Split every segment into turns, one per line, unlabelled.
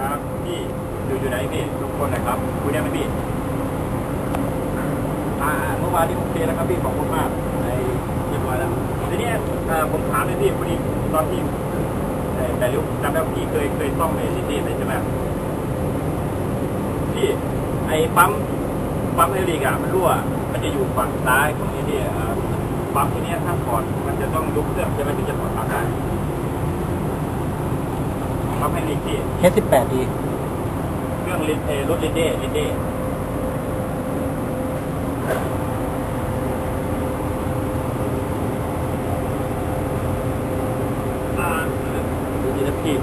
ครับพี่อยู่อยู่ไหนพี่ทุกคนนะครับคุยได้ไหมพี่อ่าเมื่อวานนี้โอเคแล้วครับพี่ขอบคุณมากในเรียบร้อยแล้วทีนี้ผมถามเลยพี่พอดีตอนที่เอ่อแต่รู้จำได้พี่เคยเคยซ่อมในซิตี้เลยใช่ไหมพี่ไอ้ปั๊มปั๊มไอริกอะมันรั่ว มันจะอยู่ฝั่งซ้ายของที่นี่ปั๊มที่เนี้ยถ้าถอดมันจะต้องยกเครื่องใช่ไหมถึงจะถอดปั๊มได้ ปั๊มไอริกพี่
เฮดสิบแปดดี
เครื่องลินเอรถลินเด้ลินเด้อ่าดูดีนะพี่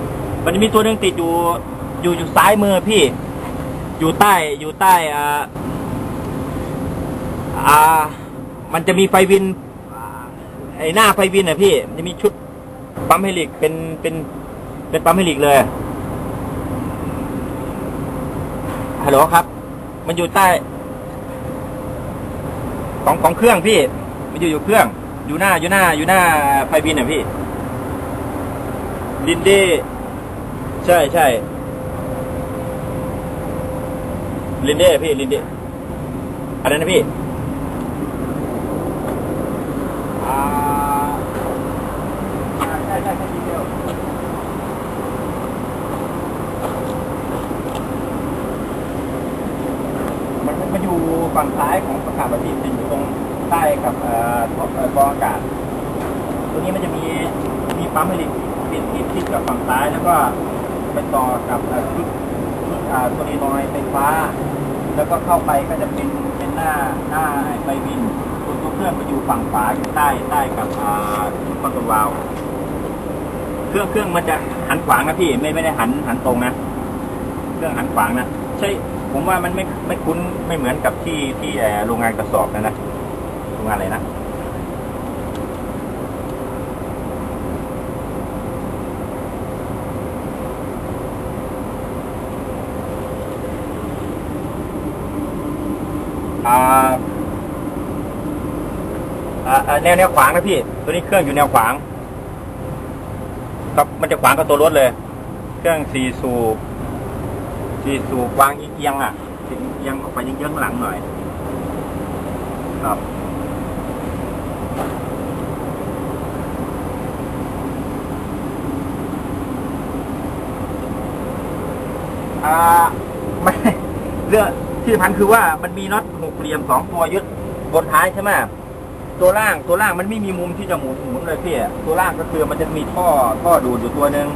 มันจะมีตัวหนึงติดอยู่ อยู่อยู่ซ้ายมือพี่ อยู่ใต้อยู่ใต้อ่าอ่า มันจะมีไฟวินอ่าไอหน้าไฟวินอะพี่มันจะมีชุดปั๊มเฮลิกเป็นเป็น เป็นปั๊มเฮลิกเลยฮัลโหลครับ มันอยู่ใต้ ของของเครื่องพี่ มันอยู่อยู่เครื่อง อยู่หน้าอยู่หน้า อยู่หน้าไฟวินอะพี่ลินดี้ใช่ใช่ลินเด้พี่ลินเด้อะไรนะพี่อ่าใช่ใช่ใช่ใช่ดีเดียวมันมันอยู่ ฝั่งซ้ายของประกาศประทีปติดอยู่ตรงใต้กับเอ่อท่อเอ่อกองอากาศ ตัวนี้มันจะมีมีปั๊มเฮลิคติดติดติดกับฝั่งซ้ายแล้วก็ไปต่อกับชุดชุดอ่าโซลีนอยไฟฟ้า แล้วก็เข้าไปก็จะเป็นเป็นหน้าหน้าไฟวินส่วตัวเครื่องมันอยู่ฝั่งขวาอยู่ใต้ใต้กับชุดคอนโทรวาล์วเครื่องเครื่องมันจะหันขวางนะพี่ไม่ไม่ได้หันหันตรงนะ เครื่องหันขวางนะ ใช่ผมว่ามันไม่ไม่คุ้นไม่เหมือนกับที่ที่โรงงานกระสอบนะนะโรงงานอะไรนะอ่าอ่าแนวแนวขวางนะพี่ ตัวนี้เครื่องอยู่แนวขวางครับมันจะขวางกับตัวรถเลย เครื่องสี่สูบ สี่สูบวางเอียงอะเอียงออกไปเยื้องหลังหน่อย ครับอ่าไม่เรื่องที่สำคัญคือว่ามันมีน็อตหกเหลี่ยมสองตัวยึดบนท้ายใช่ไหมตัวล่างตัวล่างมันไม่มีมุมที่จะหมุนหมุนเลยพี่ตัวล่างก็คือมันจะมีท่อท่อดูดอยู่ตัวหนึ่ง